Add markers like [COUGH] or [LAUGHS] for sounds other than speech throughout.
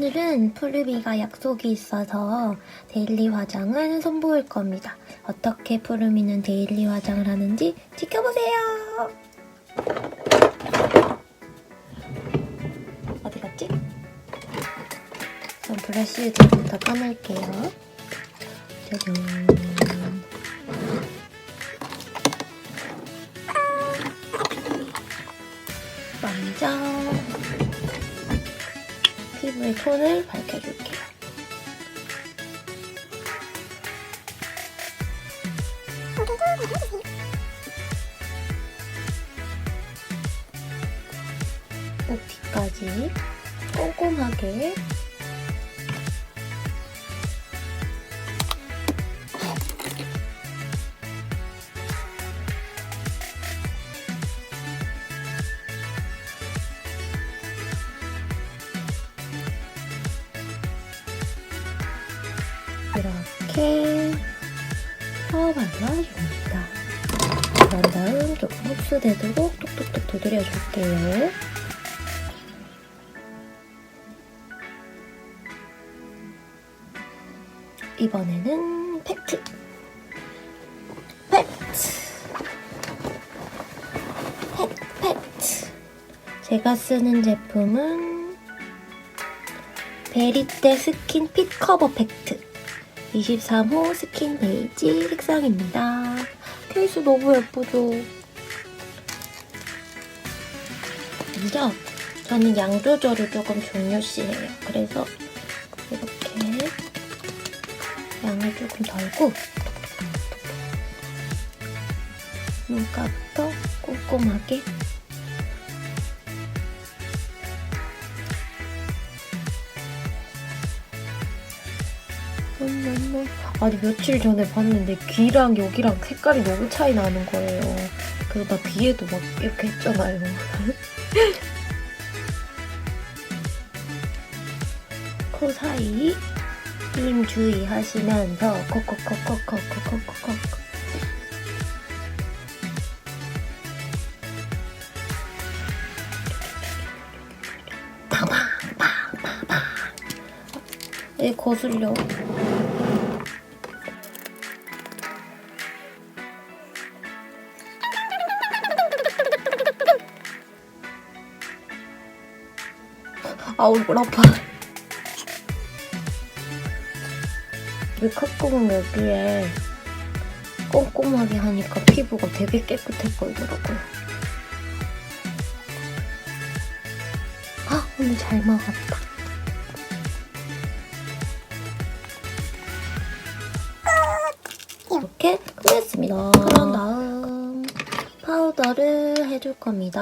오늘은 푸르비가 약속이 있어서 데일리 화장을 선보일 겁니다. 어떻게 푸르미는 데일리 화장을 하는지 지켜보세요. 어디 갔지? 전 브러쉬 유제부터 까놓을게요. 짜잔. 톤을 밝혀줄게요. 목 뒤까지 꼼꼼하게 흡수되도록 톡톡톡 두드려줄게요. 이번에는 팩트. 팩트. 팩, 팩트. 제가 쓰는 제품은 베리떼 스킨 핏 커버 팩트. 23호 스킨 베이지 색상입니다. 케이스 너무 예쁘죠? 먼저 저는 양 조절을 조금 중요시해요. 그래서 이렇게 양을 조금 덜고 눈가부터 꼼꼼하게 음, 아니 며칠 전에 봤는데 귀랑 여기랑 색깔이 너무 차이 나는 거예요. 그러다 귀에도 막 이렇게 했잖아요. [LAUGHS] [LAUGHS] 코 사이 힘 주의하시면서 콕콕콕콕콕콕콕콕 팡팡팡팡팡 이 거슬려. 아우 물 아파. 메이크업공 여기에 꼼꼼하게 하니까 피부가 되게 깨끗해 보이더라고요. 아 오늘 잘 먹었다. 이렇게 끝냈습니다. 그런 다음 파우더를 해줄 겁니다.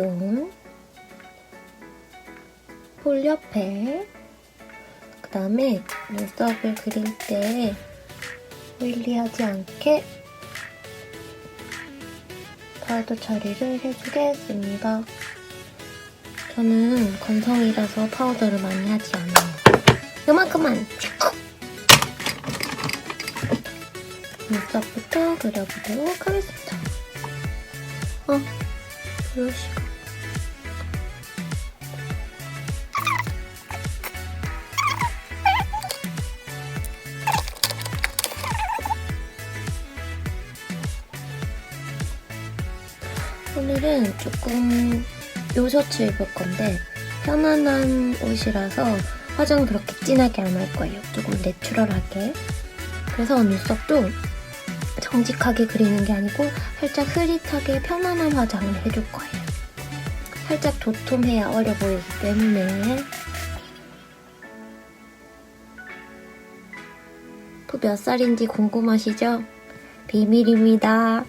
T존 볼 옆에 그 다음에 눈썹을 그릴 때 오일리하지 않게 파우더 처리를 해주겠습니다. 저는 건성이라서 파우더를 많이 하지 않아요. 요만큼만 쭉! 눈썹부터 그려보도록 하겠습니다. 어, 브러쉬가. 오늘은 조금 요 셔츠 입을 건데 편안한 옷이라서 화장 그렇게 진하게 안 할 거예요. 조금 내추럴하게. 그래서 눈썹도 정직하게 그리는 게 아니고 살짝 흐릿하게 편안한 화장을 해줄 거예요. 살짝 도톰해야 어려 보이기 때문에 또 몇 살인지 궁금하시죠? 비밀입니다.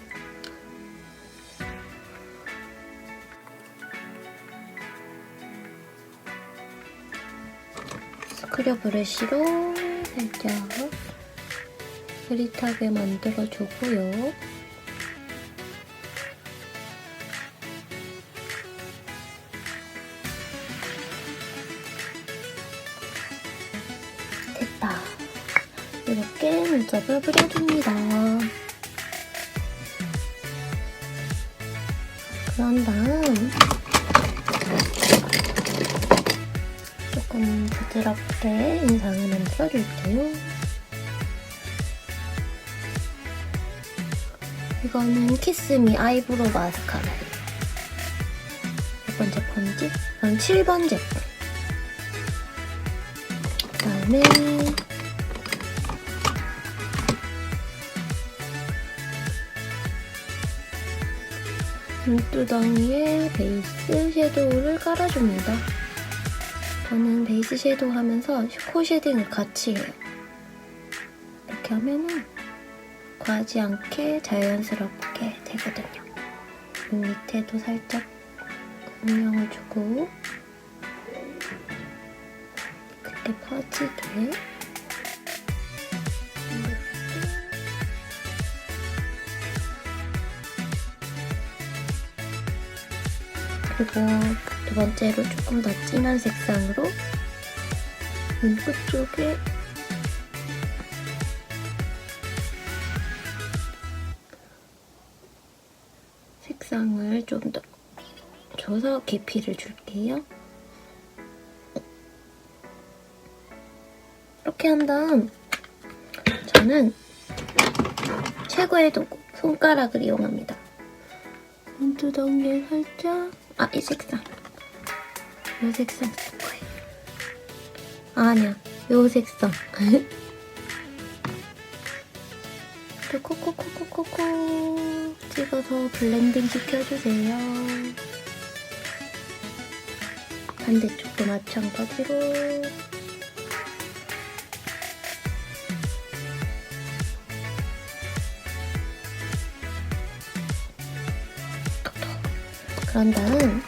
크려 브러쉬로 살짝 흐릿하게 만들어주고요. 됐다. 이렇게 눈썹을 그려줍니다. 그런 다음 부드럽게 인상을 만들어줄게요. 이거는 키스미 아이브로우 마스카라예요. 몇 번째 번지? 이건 7번 제품. 그 다음에 눈두덩이에 베이스 섀도우를 깔아줍니다. 저는 베이스 섀도우 하면서 코 쉐딩을 같이 해요. 이렇게 하면은 과하지 않게 자연스럽게 되거든요. 눈 밑에도 살짝 음영을 주고 그때 퍼지게 그리고 두 번째로 조금 더 진한 색상으로 눈끝 쪽에 색상을 좀 더 줘서 깊이를 줄게요. 이렇게 한 다음 저는 최고의 도구 손가락을 이용합니다. 눈두덩이에 살짝 아 이 색상 이 색상. 아, 아니야 이 색상 [LAUGHS] 그리고 코코코코코코 찍어서 블렌딩 시켜주세요. 반대쪽도 마찬가지로 그런 다음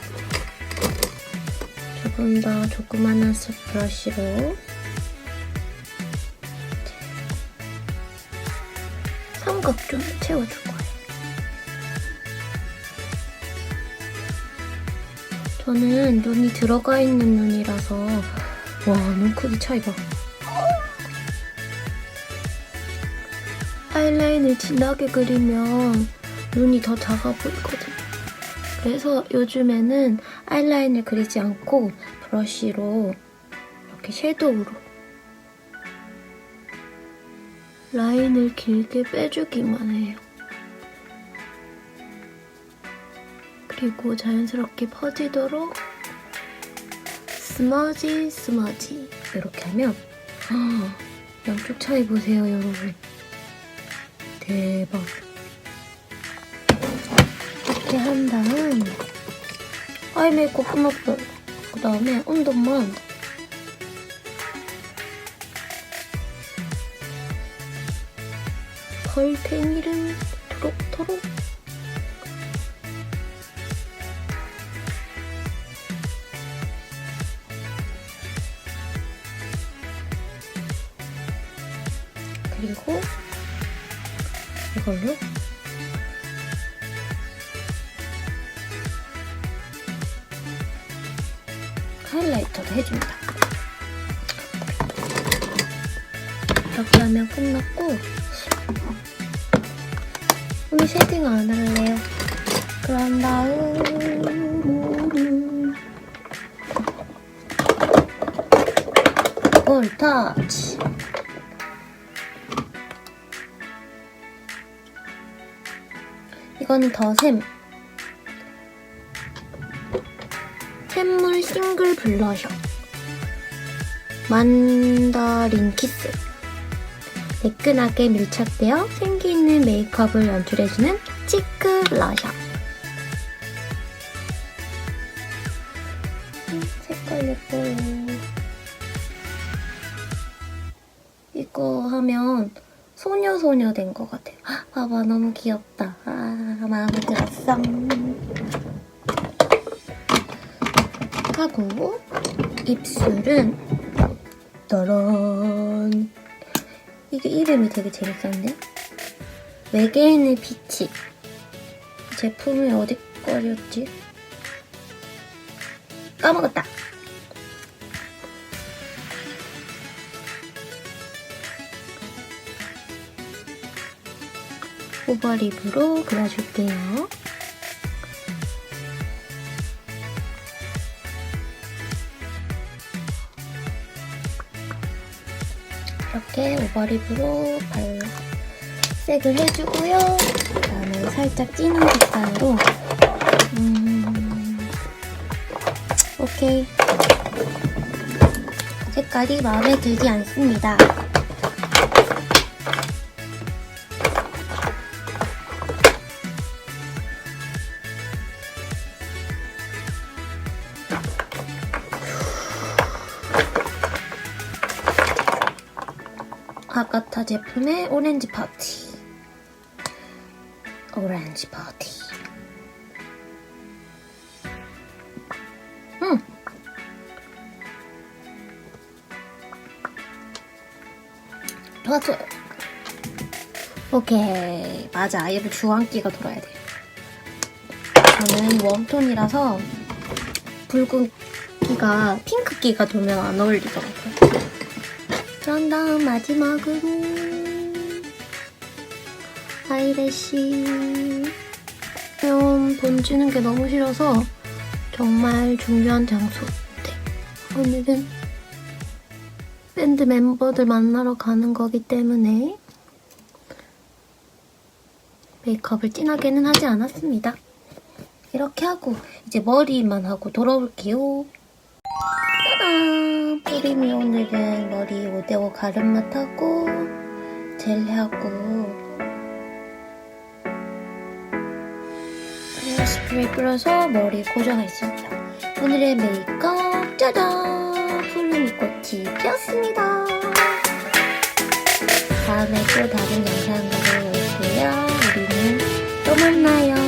조금 더 조그만한 스 브러쉬로 삼각 좀 채워줄 거예요. 저는 눈이 들어가 있는 눈이라서 와, 눈 크기 차이 봐. 하이라인을 진하게 그리면 눈이 더 작아 보이거든요. 그래서 요즘에는 아이라인을 그리지 않고 브러쉬로 이렇게 섀도우로 라인을 길게 빼주기만 해요. 그리고 자연스럽게 퍼지도록 스머지 스머지 이렇게 하면 아, 양쪽 차이 보세요 여러분 대박 이렇게 한 다음 아이 메이크업 끝났어요. 그 다음에 온도만. 걸탱이를 토록토록. 그리고 이걸로 하이라이터도 해줍니다. 이렇게 하면 끝났고 우리 쉐딩 안 할래요. 그런 다음 볼 터치 이거는 더샘 싱글 블러셔. 만다린 키스. 매끈하게 밀착되어 생기 있는 메이크업을 연출해주는 치크 블러셔. 음, 색깔 예뻐요. 이거 하면 소녀소녀 된 것 같아요 헉, 봐봐 너무 귀엽다. 아 마음에 들었어 하고 입술은 따란 이게 이름이 되게 재밌었네 외계인의 빛이. 제품이 어디 거였지? 까먹었다. 오버립으로 그려줄게요 이렇게 오버립으로 발색을 해주고요. 그다음에 살짝 진한 색깔로 음, 오케이 색깔이 마음에 들지 않습니다. 아가타 제품의 오렌지 파티. 오렌지 파티. 음. 맞아요. 오케이. 맞아. 얘도 주황기가 돌아야 돼. 저는 웜톤이라서 붉은기가 핑크기가 돌면 안 어울리더라고요. 그런 다음 마지막으로 아이래쉬 돈 주는 게 너무 싫어서 정말 중요한 장소 네. 오늘은 밴드 멤버들 만나러 가는 거기 때문에 메이크업을 진하게는 하지 않았습니다. 이렇게 하고 이제 머리만 하고 돌아올게요. 짜잔! 뿌림이 오늘은 머리 5대5 가름mat하고 젤하고 헤어스프레이 뿌려서 머리 고정했습니다. 오늘의 메이크업 짜잔! 푸르미 꽃이 피었습니다. 다음에 또 다른 영상으로 올게요. 우리는 또 만나요.